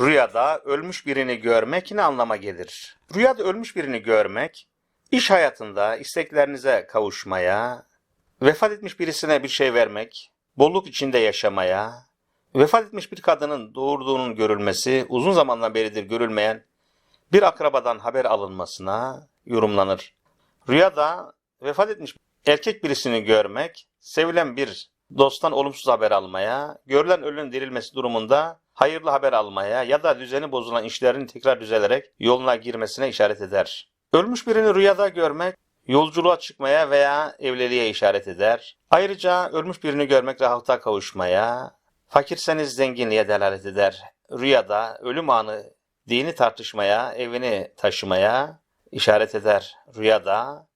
Rüyada ölmüş birini görmek ne anlama gelir? Rüyada ölmüş birini görmek, iş hayatında isteklerinize kavuşmaya, vefat etmiş birisine bir şey vermek, bolluk içinde yaşamaya, vefat etmiş bir kadının doğurduğunun görülmesi, uzun zamandan beridir görülmeyen bir akrabadan haber alınmasına yorumlanır. Rüyada vefat etmiş erkek birisini görmek, sevilen bir dosttan olumsuz haber almaya, görülen ölünün dirilmesi durumunda hayırlı haber almaya ya da düzeni bozulan işlerin tekrar düzelerek yoluna girmesine işaret eder. Ölmüş birini rüyada görmek, yolculuğa çıkmaya veya evliliğe işaret eder. Ayrıca ölmüş birini görmek rahata kavuşmaya, fakirseniz zenginliğe delalet eder. Rüyada ölüm anı dini tartışmaya, evini taşımaya işaret eder. Rüyada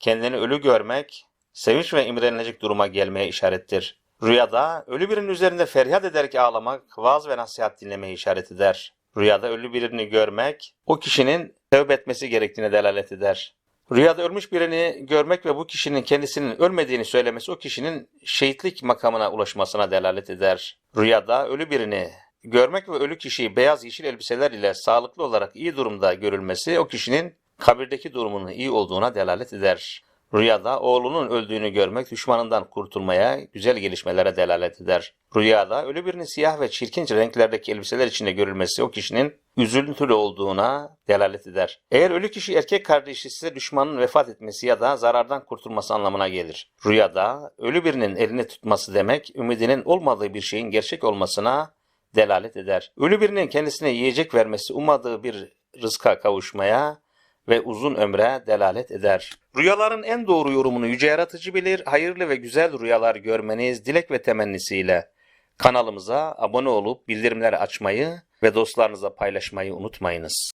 kendini ölü görmek, sevinç ve imrenilecek duruma gelmeye işarettir. Rüyada ölü birinin üzerinde feryat ederek ağlamak, vaaz ve nasihat dinlemeye işaret eder. Rüyada ölü birini görmek, o kişinin tövbe etmesi gerektiğine delalet eder. Rüyada ölmüş birini görmek ve bu kişinin kendisinin ölmediğini söylemesi o kişinin şehitlik makamına ulaşmasına delalet eder. Rüyada ölü birini görmek ve ölü kişiyi beyaz yeşil elbiseler ile sağlıklı olarak iyi durumda görülmesi o kişinin kabirdeki durumunun iyi olduğuna delalet eder. Rüyada oğlunun öldüğünü görmek düşmanından kurtulmaya, güzel gelişmelere delalet eder. Rüyada ölü birinin siyah ve çirkin renklerdeki elbiseler içinde görülmesi o kişinin üzüntülü olduğuna delalet eder. Eğer ölü kişi erkek kardeşi ise düşmanın vefat etmesi ya da zarardan kurtulması anlamına gelir. Rüyada ölü birinin elini tutması demek, ümidinin olmadığı bir şeyin gerçek olmasına delalet eder. Ölü birinin kendisine yiyecek vermesi ummadığı bir rızka kavuşmaya ve uzun ömre delalet eder. Rüyaların en doğru yorumunu yüce yaratıcı bilir. Hayırlı ve güzel rüyalar görmeniz dilek ve temennisiyle kanalımıza abone olup bildirimleri açmayı ve dostlarınıza paylaşmayı unutmayınız.